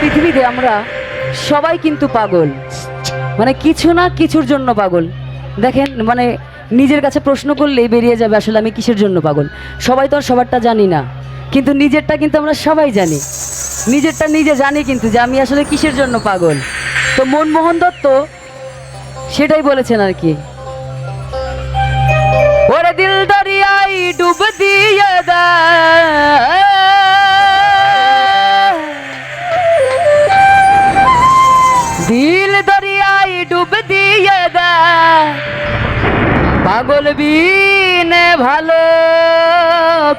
পৃথিবীতে আমরা সবাই কিন্তু পাগল। মানে কিছু না কিছুর জন্য পাগল। দেখেন মানে নিজের কাছে প্রশ্ন করলেই বেরিয়ে যাবে, আসলে আমি কিসের জন্য পাগল? সবাই তো আর সবারটা জানি না। কিন্তু নিজেরটা কিন্তু আমরা সবাই জানি। নিজেরটা নিজে জানি কিন্তু যে আমি আসলে কিসের জন্য পাগল? তো মনমোহন দত্ত সেটাই বলেছেন আর কি। ওরে দিল দরিয়াই ডুব দিয়ে দিল দরিয়াই ডুব দিয়ে দেয় পাগল বিনে ভালো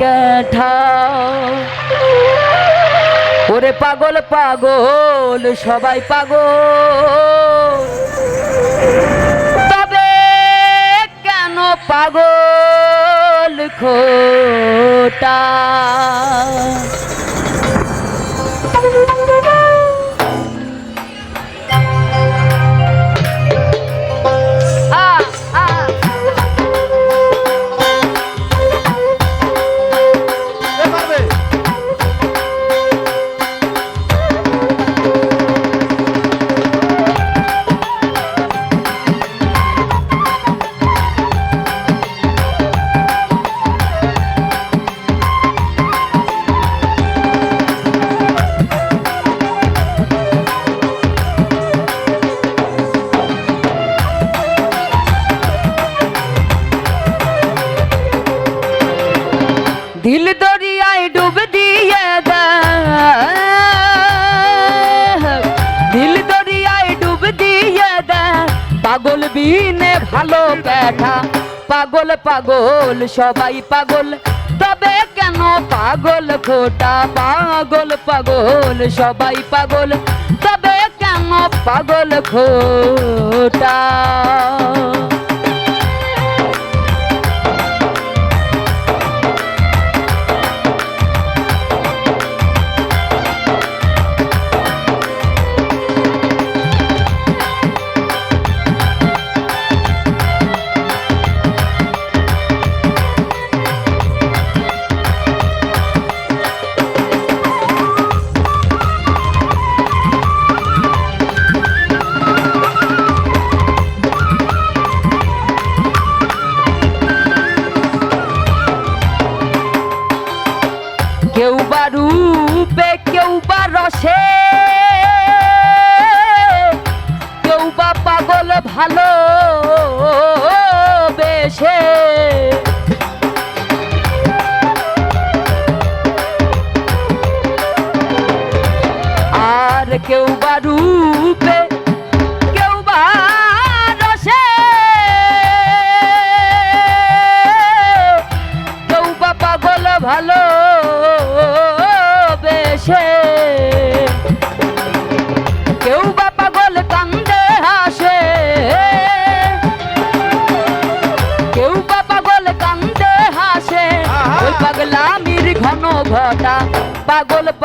কেঠা। ওরে পাগল পাগল, সবাই পাগল। তবে কেন পাগল খোটা? বিনে ভালো ব্যাঠা পাগল পাগল, সবাই পাগল। তবে কেন পাগল খোটা? পাগল পাগল, সবাই পাগল। তবে কেন পাগল খোটা?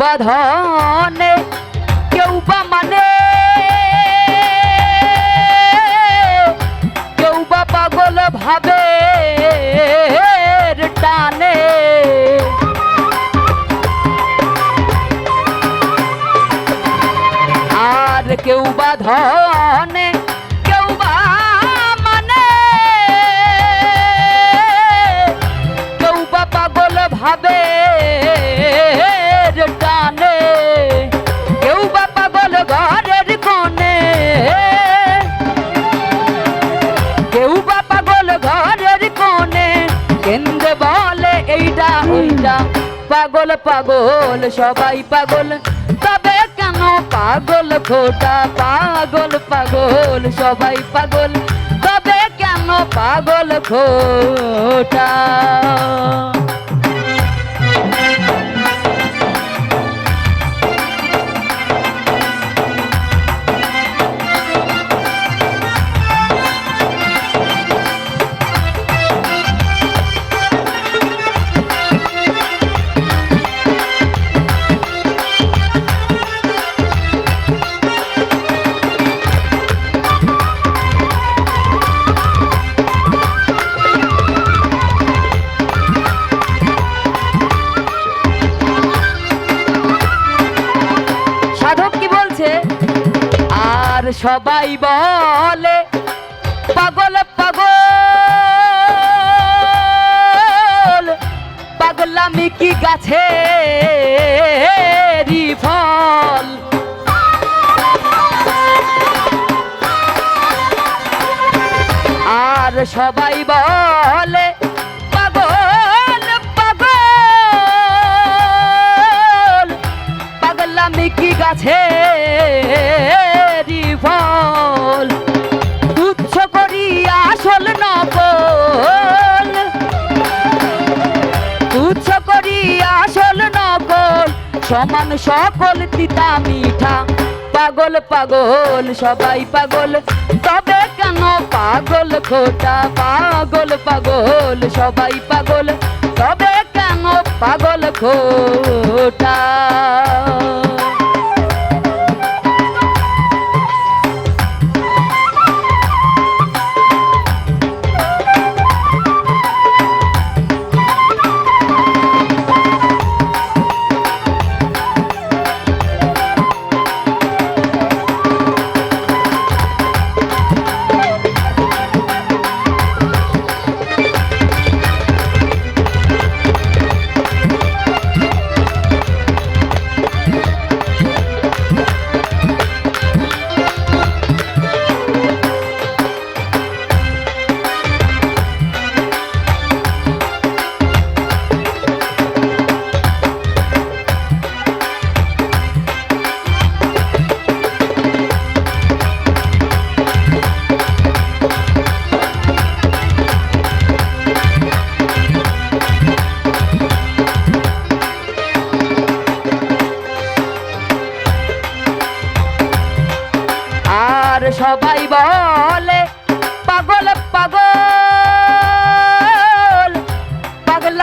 বা ধনে, কেউ বা মানে কেউ বা পাগল ভাবে টানে। আর কেউ বা ধনে, কেউ বা মানে কেউ বা পাগল ভাবে কেন্দ্রে বলে এইটা ওইটা পাগল পাগল, সবাই পাগল। তবে কেন পাগল খোটা? পাগল পাগল, সবাই পাগল। তবে কেন পাগল খোটা? সবাই বলে, পাগল পাগল। পাগলামি কি গাছে ফল? আর সবাই বলে, পাগল পাগল। পাগলামি কি গাছে সমান সকল তিতা মিঠা। পাগল পাগল, সবাই পাগল। তবে কেন পাগল খোটা? পাগল পাগল, সবাই পাগল। তবে কেন পাগল খোটা?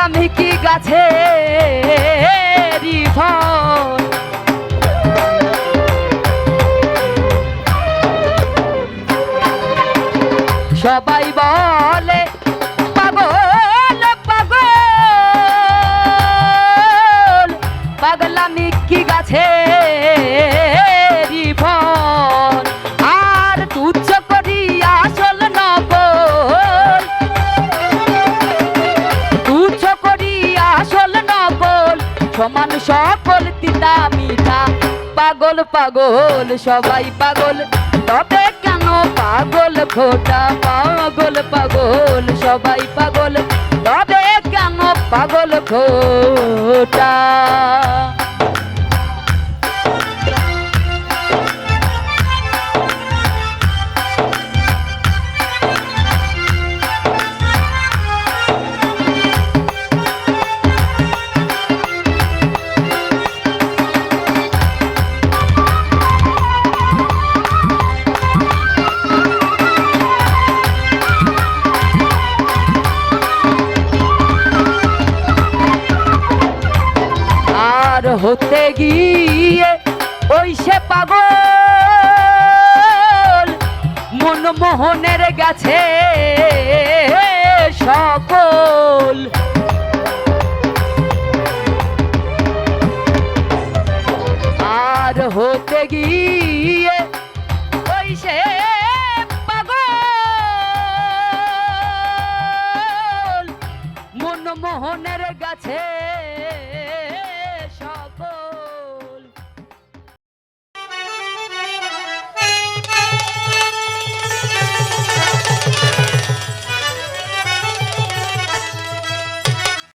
পাগলামি কি গাছে সবাই বলে পাগল পাগল পাগলামি গাছে ফল সমান সকল তিতা মিঠা পাগল পাগল, সবাই পাগল। তবে কেন পাগল খোটা পাগল পাগল, সবাই পাগল। তবে কেন পাগল খোটা সে পাগল? মনমোহনের গেছে সকল। আর হতে গিয়ে ওই সে পাগল। মনমোহনের গাছে